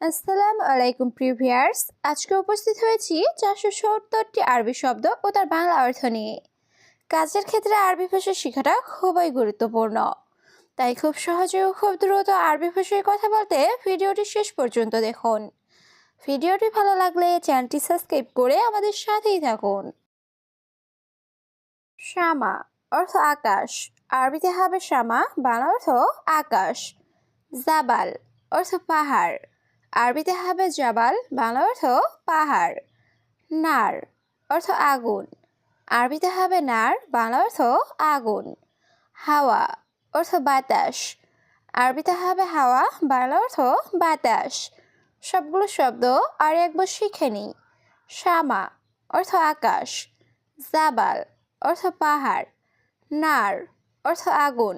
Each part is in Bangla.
আসসালামু আলাইকুম প্রিভিয়ার্স আজকে উপস্থিত হয়েছি চারশো সত্তরটি আরবি শব্দ ও তার বাংলা অর্থ নিয়ে। কাজের ক্ষেত্রে আরবি ভাষা শেখাটা খুবই গুরুত্বপূর্ণ। তাই খুব সহজে ও খুব দ্রুত আরবি ভাষায় কথা বলতে ভিডিওটি শেষ পর্যন্ত দেখুন। ভিডিওটি ভালো লাগলে চ্যানেলটি সাবস্ক্রাইব করে আমাদের সাথেই থাকুন। শামা অর্থ আকাশ। আরবিতে হবে শামা বাংলা অর্থ আকাশ। জাবাল অর্থ পাহাড়। আরবিতে হবে জাবাল বাংলা অর্থ পাহাড়। নার, অর্থ আগুন। আরবিতে হবে নার বাংলা অর্থ আগুন। হাওয়া, অর্থ বাতাস। আরবিতে হবে হাওয়া বাংলা অর্থ বাতাস। সবগুলো শব্দ আর একবার শিখে নিই। শামা, অর্থ আকাশ। জাবাল, অর্থ পাহাড়। নার, অর্থ আগুন।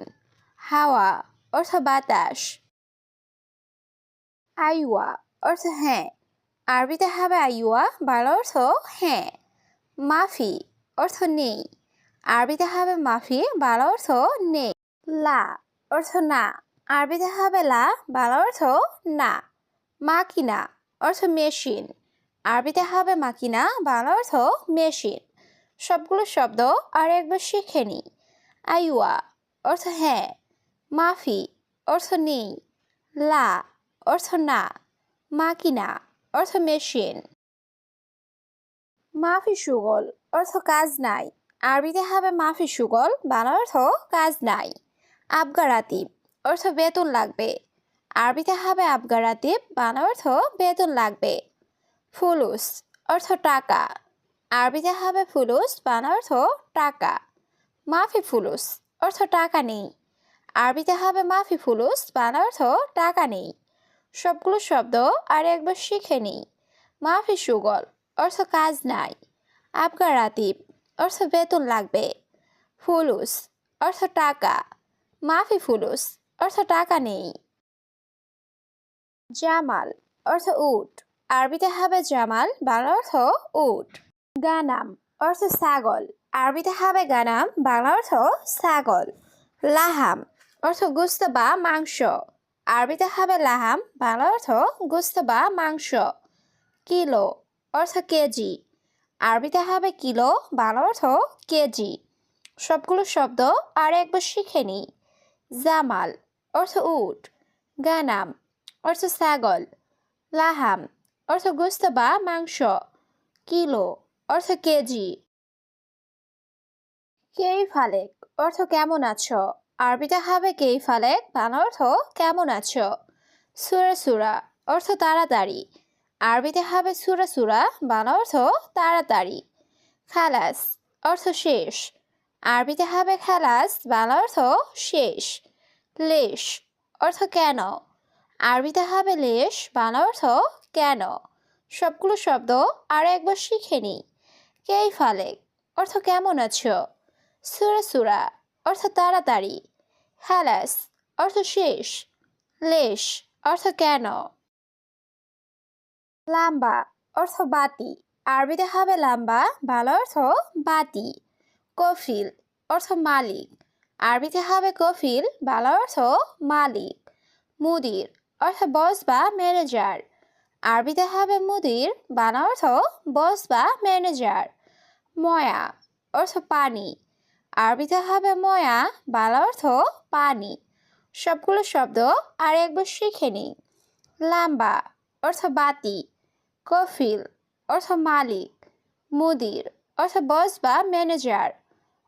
হাওয়া, অর্থ বাতাস। আইওয়া অর্থ হ্যাঁ। আরবিতে হবে আইওয়া, বাংলা অর্থ হ্যাঁ। মাফি অর্থ নেই। আরবিতে হবে মাফি, বাংলা অর্থ নেই। লা অর্থ না। আরবিতে হবে লা, বাংলা অর্থ না। মাকিনা অর্থ মেশিন। আরবিতে হবে মাকিনা, বাংলা অর্থ মেশিন। সবগুলো শব্দ আর একবার শিখে নিই আইওয়া অর্থ হ্যাঁ। মাফি অর্থ নেই। লা অর্থ না, মাকিনা, অর্থ মেশিন। মাফি সুগল, অর্থ কাজ নাই। আরবিতে হবে মাফি সুগল বাংলা অর্থ কাজ নাই। আবগারাতিব অর্থ বেতন লাগবে। আরবিতে হবে আবগারাতিব বাংলা অর্থ বেতন লাগবে। ফুলুস, অর্থ টাকা। আরবিতে হবে ফুলুস বাংলা অর্থ টাকা। মাফি ফুলুস, অর্থ টাকা নেই। আরবিতে হবে মাফি ফুলুস বাংলা অর্থ টাকা নেই। সবগুলো শব্দ আর একবার শিখে নিই। মাফি সুগল, অর্থ কাজ নাই। আবগার রাতিব, অর্থ বেতন লাগবে। ফুলুস, অর্থ টাকা। মাফি ফুলুস, অর্থ টাকা নেই। জামাল, অর্থ উট। আরবিতে হবে জামাল, বাংলা অর্থ উট। গানাম, অর্থ ছাগল। আরবিতে হবে গানাম, বাংলা অর্থ ছাগল। লাহাম, অর্থ গুস্ত বা মাংস। আরবিতে হবে লাহাম বাংলা অর্থ গোস্ত বা মাংস। কিলো, অর্থ কেজি। আরবিতে হবে কিলো বাংলা অর্থ কেজি। সবগুলো শব্দ আর একবার শিখে নিই। জামাল, অর্থ উট। গানাম, অর্থ ছাগল। লাহাম, অর্থ গোস্ত বা মাংস। কিলো, অর্থ কেজি। কেই ফালেক অর্থ কেমন আছো? আরবিতে হবে কেই ফালেক বাংলা অর্থ, কেমন আছো? সুরা সুরা, অর্থ তাড়াতাড়ি। আরবিতে হবে সুরা সুরা বাংলা অর্থ তাড়াতাড়ি। খালাস, অর্থ শেষ। আরবিতে হবে খালাস বাংলা অর্থ শেষ। লেশ, অর্থ কেন? আরবিতে হবে লেশ, বান অর্থ কেন? সবগুলো শব্দ আর একবার শিখে নিই। কেই ফালেক অর্থ কেমন আছো? সুরা সুরা অর্থ তাড়াতাড়ি। হ্যালাস অর্থ শেষ। লেশ, অর্থ কেন? লাম্বা, অর্থ বাতি। আরবিতে হবে লাম্বা, ভালো অর্থ বাতি। কফিল, অর্থ মালিক। আরবিতে হবে কফিল, ভালো অর্থ মালিক। মুদির, অর্থ বস বা ম্যানেজার। আরবিতে হবে মুদির বানা অর্থ বস বা ম্যানেজার। ময়া, অর্থ পানি। আরবিতে হবে ময়া, বালা অর্থ পানি। সবগুলো শব্দ আর একবার শিখে নিই। লাম্বা অর্থ বাতি, কফিল অর্থ মালিক, মুদির অর্থ বস বা ম্যানেজার,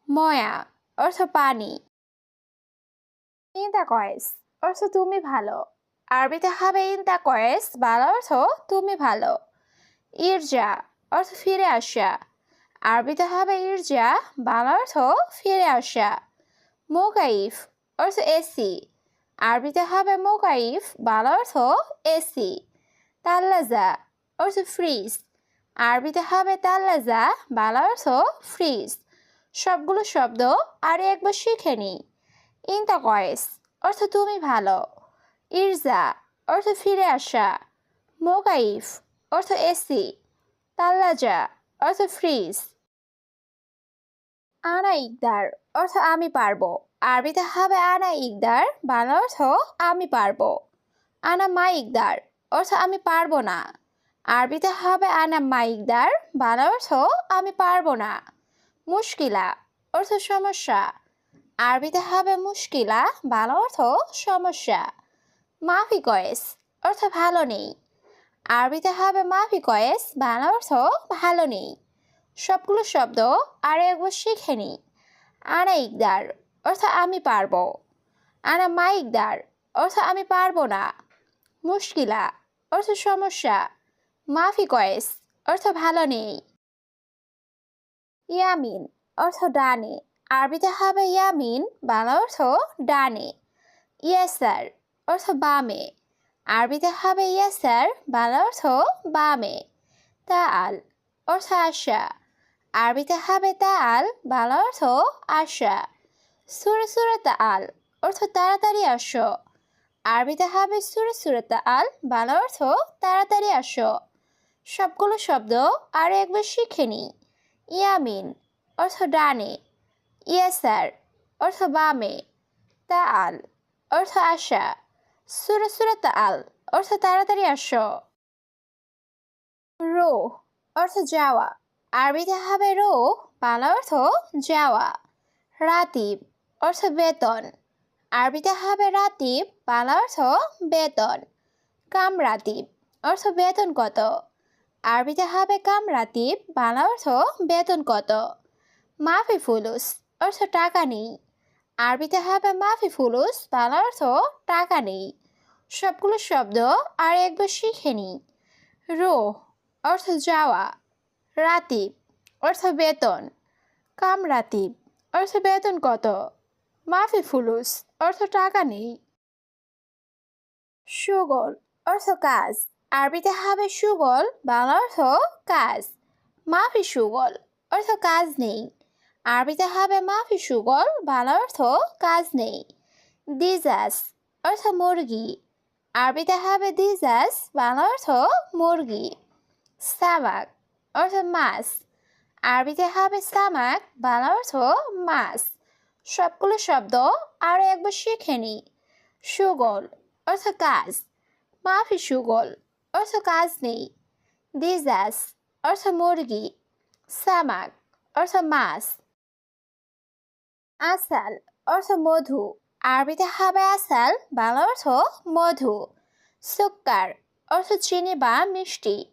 ময়া অর্থ পানি। ইন্দা কয়েস, অর্থ তুমি ভালো। আরবিতে হবে ইন্দা কয়েস, বালা অর্থ তুমি ভালো। ইরজা অর্থ ফিরে আসা। আরবিতে হবে ইরজা বাংলা অর্থ ফিরে আসা। মোকাইফ, অর্থ এসি। আরবিতে হবে মোকাইফ বাংলা অর্থ এসি। তাল্লাজা, অর্থ ফ্রিজ। আরবিতে হবে তাল্লাজা বাংলা অর্থ ফ্রিজ। সবগুলো শব্দ আর একবার শিখে নিই। ইন্তা কয়েস অর্থ তুমি ভালো। ইরজা, অর্থ ফিরে আসা। মোকাইফ, অর্থ এসি। তাল্লাজা, অর্থ ফ্রিজ। আনা ইকদার, অর্থ আমি পারব। আরবিতে হবে আনা ইকদার, বাংলা অর্থ আমি পারব। আনা মা ইকদার, অর্থ আমি পারব না। আরবিতে হবে আনা মাইকদার বাংলা অর্থ আমি পারব না। মুশকিলা, অর্থ সমস্যা। আরবিতে হবে মুশকিলা, বাংলা অর্থ সমস্যা। মাফি কয়েস অর্থ ভালো নেই। আরবিতে হবে মাফি কয়েস বাংলা অর্থ ভালো নেই। সবগুলো শব্দ আর একবার শিখে নিই আনা ইকদার অর্থ আমি পারব। আনা মাইকদার অর্থ আমি পারব না। মুশকিলা অর্থ সমস্যা। মাফি কয়েস অর্থ ভালো নেই। ইয়ামিন, অর্থ ডানে। আরবিতে হবে ইয়ামিন, বাংলা অর্থ ডানে। ইয়াসার, অর্থ বামে। আরবিতে হবে ইয়াসার, বাংলা অর্থ বামে। তাল অর্থ আশা। আরবিতে হবে তাল, বাংলা অর্থ আশা। সুরে সুরে তাল অর্থ তাড়াতাড়ি আসো। আরবিতে হবে সুরে সুরে তাল, বাংলা অর্থ তাড়াতাড়ি আসো। সবগুলো শব্দ আর একবার শিখে নিই। ইয়ামিন অর্থ ডানে। ইয়াসার অর্থ বামে। তাল অর্থ আশা। সুরে সুরে তাল অর্থ তাড়াতাড়ি আসো। রো অর্থ যাওয়া। আরবিতে হবে রো বাংলা অর্থ যাওয়া। রাতিব অর্থ বেতন। আরবিতে হবে রাতিব বাংলা অর্থ বেতন। কামরাতিব অর্থ বেতন কত? আরবিতে হবে কামরাতিব বাংলা অর্থ বেতন কত? মাফি ফুলুস অর্থ টাকা নেই। আরবিতে হবে মাফি ফুলুস বাংলা অর্থ টাকা নেই। সবগুলো শব্দ আর একবার শিখে নিই রো অর্থ যাওয়া। রাতিব, অর্থ বেতন। কামরাতিব অর্থ বেতন কত? মাফি ফুলুস, অর্থ টাকা নেই। সুগল, অর্থ কাজ। আরবিতে হবে সুগল, বাংলা অর্থ কাজ। মাফি সুগল, অর্থ কাজ নেই। আরবিতে হবে মাফি সুগল, বাংলা অর্থ কাজ নেই। দিজাস, অর্থ মুরগি। আরবিতে হবে দিজাস, বাংলা অর্থ মুরগি। সামাক অর্থ মাছ আরবিতে হবে সামাক বাংলা অর্থ মাছ। সবগুলো শব্দ আরও একবার শিখে নিই সুগল, অর্থ কাজ। মাফি সুগল, অর্থ কাজ নেই। দিজাস অর্থ মুরগি। সামাক, অর্থ মাছ। আসাল, অর্থ মধু। আরবিতে হবে আসাল বাংলা অর্থ মধু। সুক্কার, অর্থ চিনি বা মিষ্টি।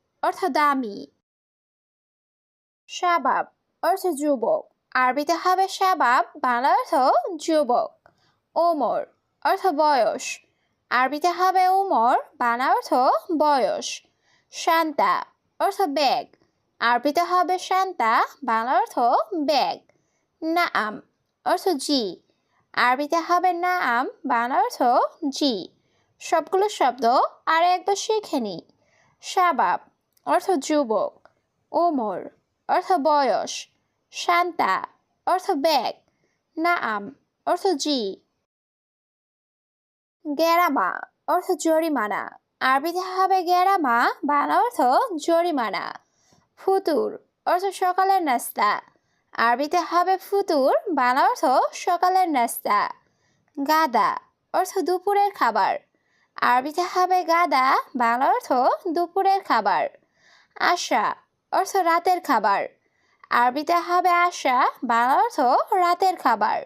অর্থ দামি। শাবাব, অর্থ যুবক। আরবিতে হবে শাবাব, বাংলা অর্থ যুবক। ওমর, অর্থ বয়স। আরবিতে হবে ওমর, বাংলা অর্থ বয়স। শান্তা, অর্থ ব্যাগ। আরবিতে হবে শান্তা, বাংলা অর্থ ব্যাগ। নাম অর্থ জি। আরবিতে হবে নাম বাংলা অর্থ জি। সবগুলো শব্দ আর একবার শিখে নিই শাবাব অর্থ যুবক। ওমর, অর্থ বয়স। শান্তা, অর্থ ব্যাগ। নাম অর্থ জি। গেরামা অর্থ জরিমানা। আরবিতে হবে গেরামা বাংলা অর্থ জরিমানা। ফুতুর, অর্থ সকালের নাস্তা। আরবিতে হবে ফুতুর, বাংলা অর্থ সকালের নাস্তা। গাদা, অর্থ দুপুরের খাবার। আরবিতে হবে গাদা, বাংলা অর্থ দুপুরের খাবার। আশা, অর্থ রাতের খাবার। আরবিতে হবে আশা, বাংলা অর্থ রাতের খাবার।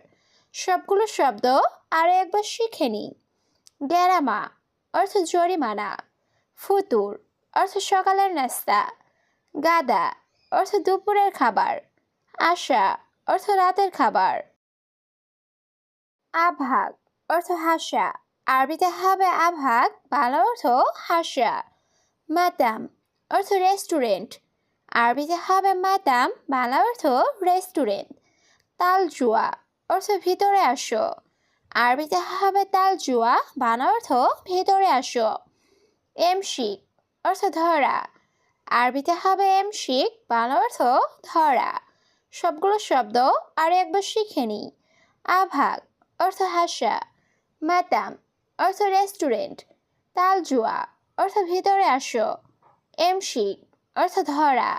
সবগুলো শব্দ আরও একবার শিখে নিই। গেরামা অর্থ জরিমানা। ফুতুর, অর্থ সকালের নাস্তা। গাদা, অর্থ দুপুরের খাবার। আশা, অর্থ রাতের খাবার। আভাগ, অর্থ হাসা। আরবিতে হবে আভাগ, বাংলা অর্থ হাসা। মাতাম অর্থ রেস্টুরেন্ট আরবিতে হবে মাতাম বাংলা অর্থ রেস্টুরেন্ট তালজুয়া, অর্থ ভিতরে আসো। আরবিতে হবে তালজুয়া বাংলা অর্থ ভিতরে আসো। এমশিক, অর্থ ধরা। আরবিতে হবে এমশিক বাংলা অর্থ ধরা। সবগুলো শব্দ আর একবার শিখে নি। আভাগ, অর্থ হাসা। মাতাম অর্থ রেস্টুরেন্ট তালজুয়া, অর্থ ভিতরে আসো। এমশিক অর্থ ধরা